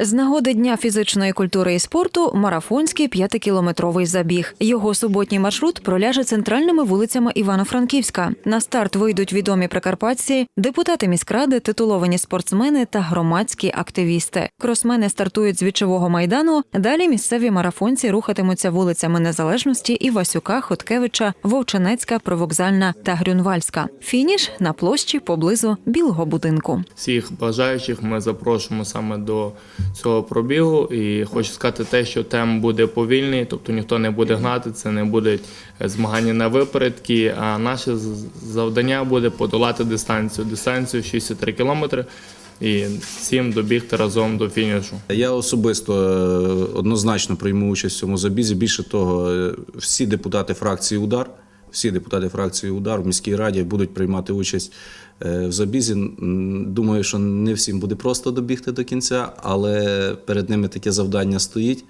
З нагоди Дня фізичної культури і спорту марафонський п'ятикілометровий забіг. Його суботній маршрут проляже центральними вулицями Івано-Франківська. На старт вийдуть відомі прикарпатці, депутати міськради, титуловані спортсмени та громадські активісти. Кросмени стартують з вічового майдану. Далі місцеві марафонці рухатимуться вулицями Незалежності Івасюка, Хоткевича, Вовчинецька, Провокзальна та Грюнвальська. Фініш на площі поблизу Білого будинку. Всіх бажаючих ми запрошуємо саме до цього пробігу. І хочу сказати те, що темп буде повільний, тобто ніхто не буде гнати, це не будуть змагання на випередки. А наше завдання буде подолати дистанцію. Дистанцію 63 кілометри і всім добігти разом до фінішу. Я особисто е, однозначно прийму участь в цьому забізі. Більше того, е, всі депутати фракції Удар, всі депутати фракції Удар в міській раді будуть приймати участь е, в забізі. Думаю, що не всім буде просто добігти до кінця, але перед ними таке завдання стоїть.